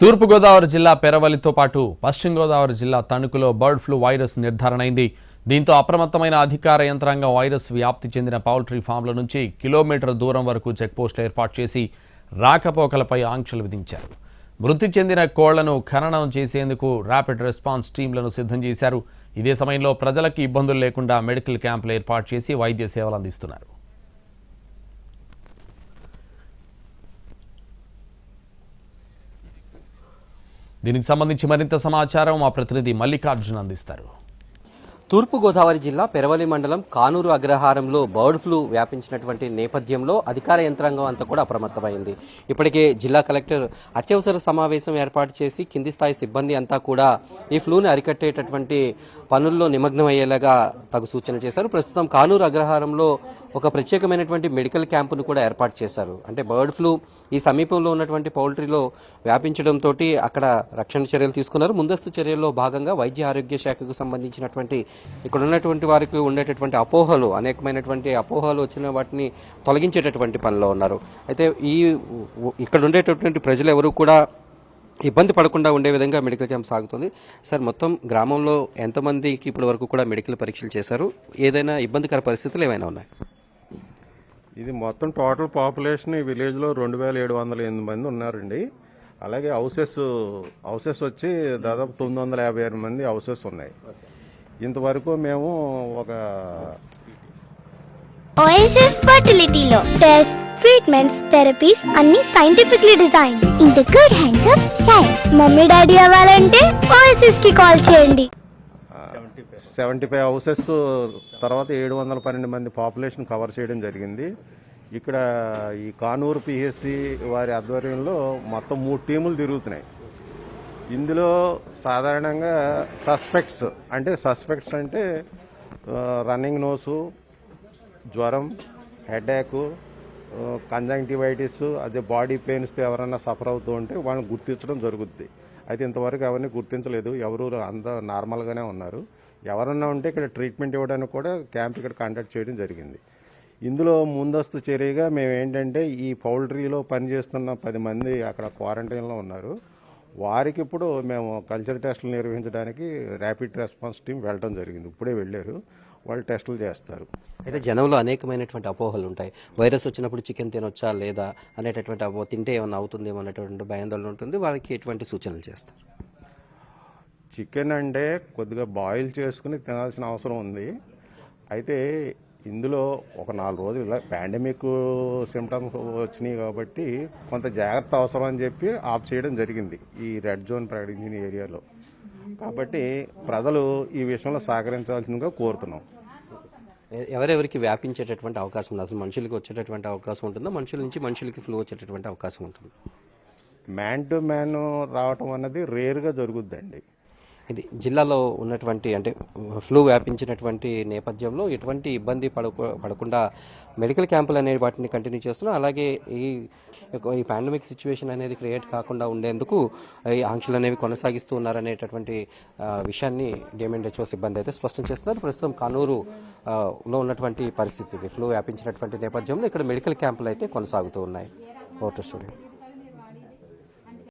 తూర్పుగోదావరి జిల్లా పెరవలితో పాటు పశ్చిమ గోదావరి జిల్లా తణుకులో బర్డ్ ఫ్లూ వైరస్ నిర్ధారణ అయింది దీంతో అప్రమత్తమైన అధికార యంత్రాంగం వైరస్ వ్యాప్తి చెందిన పౌల్ట్రీ ఫామ్ల నుంచి కిలోమీటర్ దూరం వరకు చెక్పోస్టులు ఏర్పాటు చేసి రాకపోకలపై ఆంక్షలు విధించారు. మృతి చెందిన కోళ్ళను ఖననం చేసేందుకు ర్యాపిడ్ రెస్పాన్స్ టీంలను సిద్ధం చేశారు. ఇదే సమయంలో ప్రజలకు ఇబ్బందులు లేకుండా మెడికల్ క్యాంపులు ఏర్పాటు చేసి వైద్య సేవలు అందిస్తున్నారు. దీనికి సంబంధించి మరింత సమాచారం మా ప్రతినిధి మల్లికార్జున్ అందిస్తారు. తూర్పుగోదావరి జిల్లా పెరవలి మండలం కానూరు అగ్రహారంలో బర్డ్ ఫ్లూ వ్యాపించినటువంటి నేపథ్యంలో అధికార యంత్రాంగం అంతా కూడా అప్రమత్తమైంది. ఇప్పటికే జిల్లా కలెక్టర్ అత్యవసర సమావేశం ఏర్పాటు చేసి కింది స్థాయి సిబ్బంది అంతా కూడా ఈ ఫ్లూని అరికట్టేటటువంటి పనుల్లో నిమగ్నమయ్యేలాగా తగు సూచన చేశారు. ప్రస్తుతం కానూరు అగ్రహారంలో ఒక ప్రత్యేకమైనటువంటి మెడికల్ క్యాంపును కూడా ఏర్పాటు చేశారు. అంటే బర్డ్ ఫ్లూ ఈ సమీపంలో ఉన్నటువంటి పౌల్ట్రీలో వ్యాపించడంతో అక్కడ రక్షణ చర్యలు తీసుకున్నారు. ముందస్తు చర్యల్లో భాగంగా వైద్య ఆరోగ్య శాఖకు సంబంధించినటువంటి ఇక్కడ ఉన్నటువంటి వారికి ఉండేటటువంటి అపోహలు అనేకమైనటువంటి అపోహలు వచ్చిన వాటిని తొలగించేటటువంటి పనిలో ఉన్నారు. అయితే ఈ ఇక్కడ ఉండేటటువంటి ప్రజలు ఎవరు కూడా ఇబ్బంది పడకుండా ఉండే విధంగా మెడికల్ క్యాంప్ సాగుతుంది. సార్ మొత్తం గ్రామంలో ఎంతమందికి ఇప్పటి వరకు కూడా మెడికల్ పరీక్షలు చేశారు? ఏదైనా ఇబ్బందికర పరిస్థితులు ఏమైనా ఉన్నాయి? ఇది మొత్తం టోటల్ పాపులేషన్ ఈ విలేజ్లో రెండు వేల ఏడు వందల ఎనిమిది మంది ఉన్నారండి. అలాగే హౌసెస్ హౌసెస్ వచ్చి దాదాపు తొమ్మిది వందల యాభై ఆరు మంది హౌసెస్ ఉన్నాయి. ఇంతవరకు మేము ఒక ఓఎస్ఎస్ ఫర్టిలిటీలో టెస్ట్ ట్రీట్మెంట్స్ థెరపీస్ అన్ని scientifically design in the good hands of science mummy daddy అవ్వాలంటే ఓఎస్ఎస్కి కాల్ చేయండి. సెవెంటీ ఫైవ్ హౌసెస్ తర్వాత ఏడు వందల పన్నెండు మంది పాపులేషన్ కవర్ చేయడం జరిగింది. ఇక్కడ ఈ కానూరు పిహెచ్సి వారి ఆధ్వర్యంలో మొత్తం మూడు టీములు తిరుగుతున్నాయి. ఇందులో సాధారణంగా సస్పెక్ట్స్ అంటే సస్పెక్ట్స్ అంటే రన్నింగ్ నోసు జ్వరం హెడేక్ కంజంక్టివైటిస్ అదే బాడీ పెయిన్స్తో ఎవరైనా సఫర్ అవుతూ ఉంటే వాళ్ళని గుర్తించడం జరుగుద్ది. అయితే ఇంతవరకు ఎవరిని గుర్తించలేదు. ఎవరు అంతా నార్మల్గానే ఉన్నారు. ఎవరన్నా ఉంటే ఇక్కడ ట్రీట్మెంట్ ఇవ్వడానికి కూడా క్యాంప్ ఇక్కడ కండక్ట్ చేయడం జరిగింది. ఇందులో ముందస్తు చర్యగా మేము ఏంటంటే ఈ పౌల్ట్రీలో పనిచేస్తున్న పది మంది అక్కడ క్వారంటైన్లో ఉన్నారు. వారికి ఇప్పుడు మేము కల్చర్ టెస్టులు నిర్వహించడానికి ర్యాపిడ్ రెస్పాన్స్ టీం వెళ్ళడం జరిగింది. ఇప్పుడే వెళ్ళారు. వాళ్ళు టెస్టులు చేస్తారు. అయితే జనంలో అనేకమైనటువంటి అపోహలు ఉంటాయి. వైరస్ వచ్చినప్పుడు చికెన్ తినొచ్చా లేదా అనేటటువంటి అపోహ తింటే ఏమైనా అవుతుందేమో అనేటువంటి భయాందోళన ఉంటుంది. వాళ్ళకి ఎటువంటి సూచనలు చేస్తారు? చికెన్ అంటే కొద్దిగా బాయిల్ చేసుకుని తినాల్సిన అవసరం ఉంది. అయితే ఇందులో ఒక నాలుగు రోజులు ఇలా పాండమిక్ సిమ్టమ్స్ వచ్చినాయి కాబట్టి కొంత జాగ్రత్త అవసరం అని చెప్పి ఆఫ్ చేయడం జరిగింది ఈ రెడ్ జోన్ ప్రకటించిన ఏరియాలో. కాబట్టి ప్రజలు ఈ విషయంలో సహకరించాల్సిందిగా కోరుతున్నాం. ఎవరెవరికి వ్యాపించేటటువంటి అవకాశం ఉంది? అసలు మనుషులకి వచ్చేటటువంటి అవకాశం ఉంటుందా? మనుషుల నుంచి మనుషులకి ఫ్లూ వచ్చేటటువంటి అవకాశం ఉంటుంది? మ్యాన్ టు మ్యాన్ రావటం అన్నది రేర్గా జరుగుద్దండి. ఇది జిల్లాలో ఉన్నటువంటి అంటే ఫ్లూ వ్యాపించినటువంటి నేపథ్యంలో ఎటువంటి ఇబ్బంది పడకు పడకుండా మెడికల్ క్యాంపులు అనేవి వాటిని కంటిన్యూ చేస్తున్నాం అలాగే ఈ ఈ పాండమిక్ సిచ్యువేషన్ అనేది క్రియేట్ కాకుండా ఉండేందుకు ఈ ఆంక్షలు అనేవి కొనసాగిస్తూ ఉన్నారనేటటువంటి విషయాన్ని డిఎంఎండ్హెచ్ఓ సిబ్బంది అయితే స్పష్టం చేస్తున్నారు. ప్రస్తుతం కానూరు లో ఉన్నటువంటి పరిస్థితి ఇది. ఫ్లూ వ్యాపించినటువంటి నేపథ్యంలో ఇక్కడ మెడికల్ క్యాంపులు అయితే కొనసాగుతూ ఉన్నాయి. Voter studio.